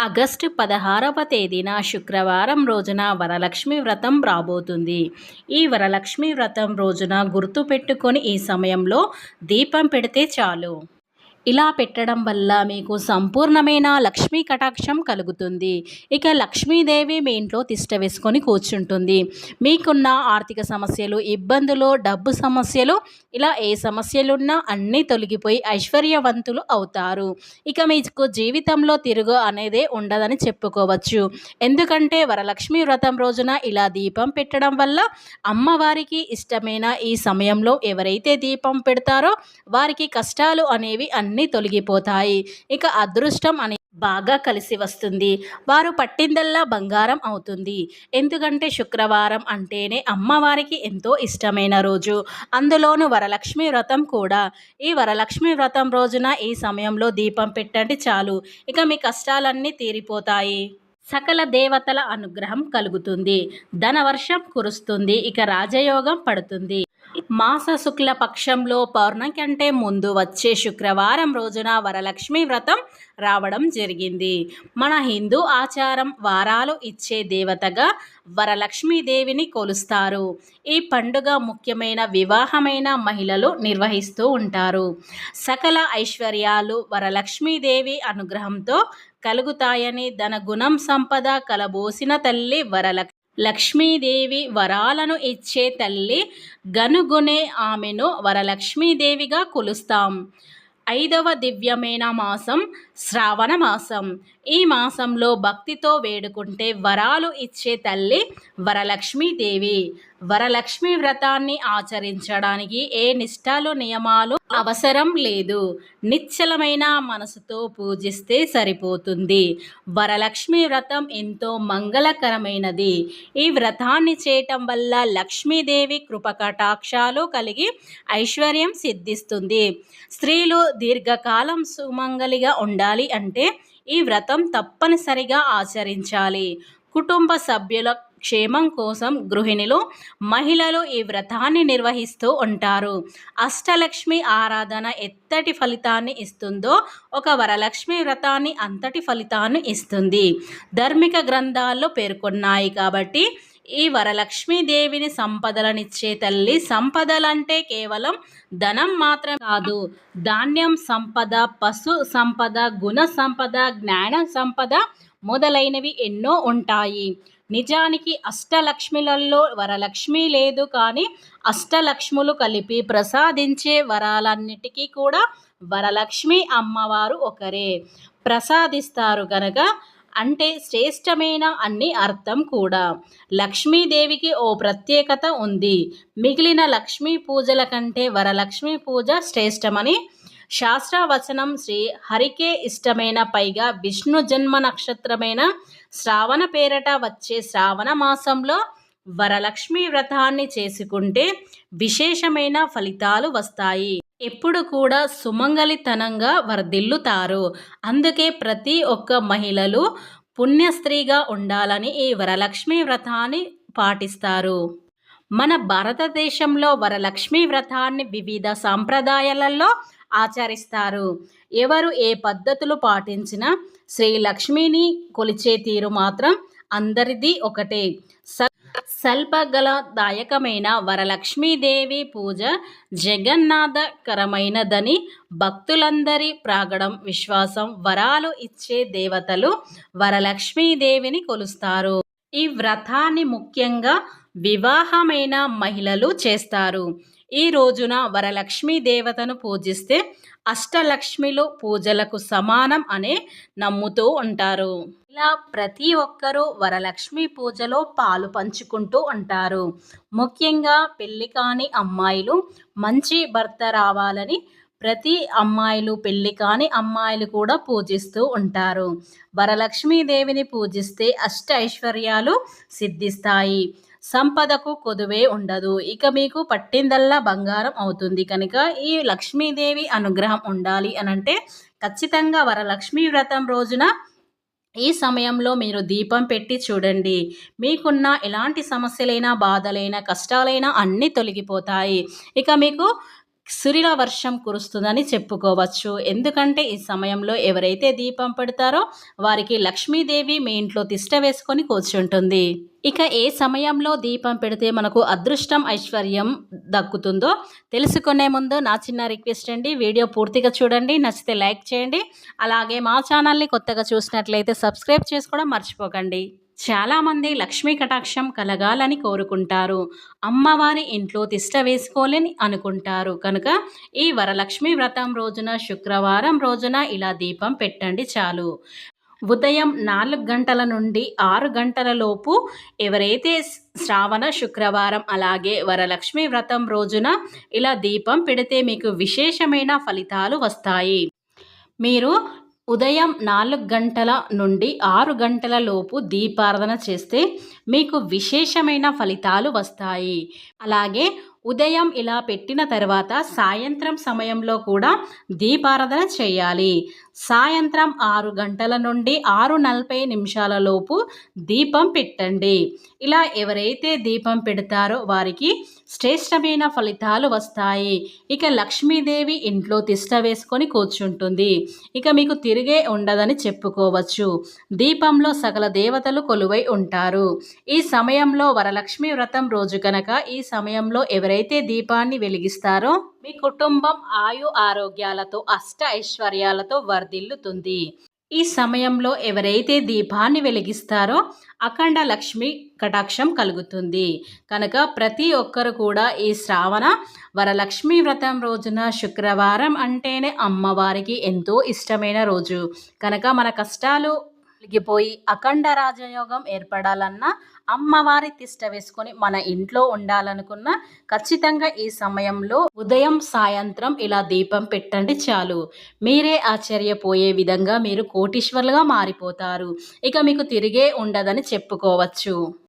August పదహారవ తేదీన శుక్రవారం రోజున వరలక్ష్మి వ్రతం రాబోతుంది. ఈ వరలక్ష్మి వ్రతం రోజున గుర్తుపెట్టుకొని ఈ సమయంలో దీపం పెడితే చాలు. ఇలా పెట్టడం వల్ల మీకు సంపూర్ణమైన లక్ష్మీ కటాక్షం కలుగుతుంది. ఇక లక్ష్మీదేవి మీ ఇంట్లో తిష్ట వేసుకొని కూర్చుంటుంది. మీకున్న ఆర్థిక సమస్యలు ఇబ్బందులు డబ్బు సమస్యలు ఇలా ఏ సమస్యలున్నా అన్నీ తొలగిపోయి ఐశ్వర్యవంతులు అవుతారు. ఇక మీకు జీవితంలో తిరుగు అనేదే ఉండదని చెప్పుకోవచ్చు. ఎందుకంటే వరలక్ష్మి వ్రతం రోజున ఇలా దీపం పెట్టడం వల్ల అమ్మవారికి ఇష్టమైన ఈ సమయంలో ఎవరైతే దీపం పెడతారో వారికి కష్టాలు అనేవి అన్ని తొలగిపోతాయి. ఇక అదృష్టం అనే బాగా కలిసి వస్తుంది. వారు పట్టిందల్లా బంగారం అవుతుంది. ఎందుకంటే శుక్రవారం అంటేనే అమ్మవారికి ఎంతో ఇష్టమైన రోజు. అందులోనూ వరలక్ష్మి వ్రతం కూడా. ఈ వరలక్ష్మి వ్రతం రోజున ఈ సమయంలో దీపం పెట్టండి చాలు. ఇక మీ కష్టాలన్నీ తీరిపోతాయి. సకల దేవతల అనుగ్రహం కలుగుతుంది. ధనవర్షం కురుస్తుంది. ఇక రాజయోగం పడుతుంది. మాస శుక్ల పక్షంలో పౌర్ణమి కంటే ముందు వచ్చే శుక్రవారం రోజున వరలక్ష్మి వ్రతం రావడం జరిగింది. మన హిందూ ఆచారం వారాలు ఇచ్చే దేవతగా వరలక్ష్మీదేవిని కొలుస్తారు. ఈ పండుగ ముఖ్యమైన వివాహమైన మహిళలు నిర్వహిస్తూ ఉంటారు. సకల ఐశ్వర్యాలు వరలక్ష్మీదేవి అనుగ్రహంతో కలుగుతాయని ధన గుణం సంపద కలబోసిన తల్లి వరలక్ష్మి లక్ష్మీదేవి వరాలను ఇచ్చే తల్లి గనుగునే ఆమెను వరలక్ష్మీదేవిగా కొలుస్తాం. ఐదవ దివ్యమైన మాసం శ్రావణ మాసం. ఈ మాసంలో భక్తితో వేడుకుంటే వరాలు ఇచ్చే తల్లి వరలక్ష్మీదేవి వరలక్ష్మి వ్రతాన్ని ఆచరించడానికి ఏ నిష్టాలు నియమాలు అవసరం లేదు. నిశ్చలమైన మనసుతో పూజిస్తే సరిపోతుంది. వరలక్ష్మి వ్రతం ఎంతో మంగళకరమైనది. ఈ వ్రతాన్ని చేయటం వల్ల లక్ష్మీదేవి కృపకటాక్షాలు కలిగి ఐశ్వర్యం సిద్ధిస్తుంది. స్త్రీలు దీర్ఘకాలం సుమంగలిగా ఉండాలి అంటే ఈ వ్రతం తప్పనిసరిగా ఆచరించాలి. కుటుంబ సభ్యుల క్షేమం కోసం గృహిణులు మహిళలు ఈ వ్రతాన్ని నిర్వహిస్తూ ఉంటారు. అష్టలక్ష్మి ఆరాధన ఎత్తటి ఫలితాన్ని ఇస్తుందో ఒక వరలక్ష్మి వ్రతాన్ని అంతటి ఫలితాన్ని ఇస్తుంది. ధర్మిక గ్రంథాల్లో పేర్కొన్నాయి కాబట్టి ఈ వరలక్ష్మీదేవిని సంపదలనిచ్చే తల్లి సంపదలంటే కేవలం ధనం మాత్రం కాదు. ధాన్యం సంపద పశు సంపద గుణ సంపద జ్ఞాన సంపద మొదలైనవి ఎన్నో ఉంటాయి. నిజానికి అష్టలక్ష్మిలలో వరలక్ష్మి లేదు కానీ అష్టలక్ష్ములు కలిపి ప్రసాదించే వరాలన్నిటికీ కూడా వరలక్ష్మి అమ్మవారు ఒకరే. ప్రసాదిస్తారు గనక అంటే శ్రేష్టమైన అన్ని అర్థం కూడా. లక్ష్మీదేవికి ఓ ప్రత్యేకత ఉంది. మిగిలిన లక్ష్మీ పూజల కంటే వరలక్ష్మీ పూజ శ్రేష్టమని శాస్త్రవచనం శ్రీ హరికే ఇష్టమైన పైగా విష్ణు జన్మ నక్షత్రమైన శ్రావణ పేరట వచ్చే శ్రావణ మాసంలో వరలక్ష్మి వ్రతాన్ని చేసుకుంటే విశేషమైన ఫలితాలు వస్తాయి. ఎప్పుడు కూడా సుమంగలితనంగా వర్ధిల్లుతారు అందుకే ప్రతి ఒక్క మహిళలు పుణ్యస్త్రీగా ఉండాలని ఈ వరలక్ష్మి వ్రతాన్ని పాటిస్తారు. మన భారతదేశంలో వరలక్ష్మి వ్రతాన్ని వివిధ సాంప్రదాయాలలో ఆచరిస్తారు. ఎవరు ఏ పద్ధతులు పాటించినా శ్రీ లక్ష్మిని కొలిచే తీరు మాత్రం అందరిది ఒకటే. స సల్పగలదాయకమైన వరలక్ష్మీదేవి పూజ జగన్నాథకరమైనదని భక్తులందరి ప్రాగడం విశ్వాసం. వరాలు ఇచ్చే దేవతలు వరలక్ష్మీదేవిని కొలుస్తారు. ఈ వ్రతాన్ని ముఖ్యంగా వివాహమైన మహిళలు చేస్తారు. ఈ రోజున వరలక్ష్మీ దేవతను పూజిస్తే అష్టలక్ష్మిలు పూజలకు సమానం అనే నమ్ముతూ ఉంటారు. ఇలా ప్రతి ఒక్కరూ వరలక్ష్మి పూజలో పాలు పంచుకుంటూ ఉంటారు. ముఖ్యంగా పెళ్ళి కాని అమ్మాయిలు మంచి భర్త రావాలని ప్రతి అమ్మాయిలు పెళ్ళి కాని అమ్మాయిలు కూడా పూజిస్తూ ఉంటారు. వరలక్ష్మీదేవిని పూజిస్తే అష్ట ఐశ్వర్యాలు సిద్ధిస్తాయి. సంపదకు కొదువే ఉండదు. ఇక మీకు పట్టిందల్లా బంగారం అవుతుంది. కనుక ఈ లక్ష్మీదేవి అనుగ్రహం ఉండాలి అని అంటే ఖచ్చితంగా వరలక్ష్మీ వ్రతం రోజున ఈ సమయంలో మీరు దీపం పెట్టి చూడండి. మీకున్న ఎలాంటి సమస్యలైనా బాధలైనా కష్టాలైనా అన్నీ తొలగిపోతాయి. ఇక మీకు సురిల వర్షం కురుస్తుందని చెప్పుకోవచ్చు. ఎందుకంటే ఈ సమయంలో ఎవరైతే దీపం పెడతారో వారికి లక్ష్మీదేవి మీ ఇంట్లో తిష్ట వేసుకొని కూర్చుంటుంది. ఇక ఏ సమయంలో దీపం పెడితే మనకు అదృష్టం ఐశ్వర్యం దక్కుతుందో తెలుసుకునే ముందు నా చిన్న రిక్వెస్ట్ అండి. వీడియో పూర్తిగా చూడండి నచ్చితే లైక్ చేయండి. అలాగే మా ఛానల్ని కొత్తగా చూసినట్లయితే సబ్స్క్రైబ్ చేసుకోవడం మర్చిపోకండి. చాలామంది లక్ష్మీ కటాక్షం కలగాలని కోరుకుంటారు. అమ్మవారి ఇంట్లో తిష్ట వేసుకోవాలని అనుకుంటారు. కనుక ఈ వరలక్ష్మి వ్రతం రోజున శుక్రవారం రోజున ఇలా దీపం పెట్టండి చాలు. ఉదయం నాలుగు గంటల నుండి ఆరు గంటల లోపు ఎవరైతే శ్రావణ శుక్రవారం అలాగే వరలక్ష్మి వ్రతం రోజున ఇలా దీపం పెడితే మీకు విశేషమైన ఫలితాలు వస్తాయి. మీరు ఉదయం నాలుగు గంటల నుండి ఆరు గంటల లోపు దీపారాధన చేస్తే మీకు విశేషమైన ఫలితాలు వస్తాయి. అలాగే ఉదయం ఇలా పెట్టిన తర్వాత సాయంత్రం సమయంలో కూడా దీపారాధన చేయాలి. సాయంత్రం ఆరు గంటల నుండి ఆరు నలభై నిమిషాల లోపు దీపం పెట్టండి. ఇలా ఎవరైతే దీపం పెడతారో వారికి శ్రేష్టమైన ఫలితాలు వస్తాయి. ఇక లక్ష్మీదేవి ఇంట్లో తిష్ట వేసుకొని కూర్చుంటుంది. ఇక మీకు తిరిగే ఉండదని చెప్పుకోవచ్చు. దీపంలో సకల దేవతలు కొలువై ఉంటారు. ఈ సమయంలో వరలక్ష్మి వ్రతం రోజు కనుక ఈ సమయంలో ఎవరైతే దీపాన్ని వెలిగిస్తారో మీ కుటుంబం ఆయు ఆరోగ్యాలతో అష్ట ఐశ్వర్యాలతో వర్ధిల్లుతుంది. ఈ సమయంలో ఎవరైతే దీపాన్ని వెలిగిస్తారో అఖండ లక్ష్మి కటాక్షం కలుగుతుంది. కనుక ప్రతి ఒక్కరు కూడా ఈ శ్రావణ వరలక్ష్మి వ్రతం రోజున శుక్రవారం అంటేనే అమ్మవారికి ఎంతో ఇష్టమైన రోజు. కనుక మన కష్టాలు తొలగిపోయి అఖండ రాజయోగం ఏర్పడాలన్నా అమ్మవారి తిష్ట వేసుకొని మన ఇంట్లో ఉండాలనుకున్న ఖచ్చితంగా ఈ సమయంలో ఉదయం సాయంత్రం ఇలా దీపం పెట్టండి చాలు. మీరే ఆశ్చర్యపోయే విధంగా మీరు కోటీశ్వర్లుగా మారిపోతారు. ఇక మీకు తిరిగే ఉండదని చెప్పుకోవచ్చు.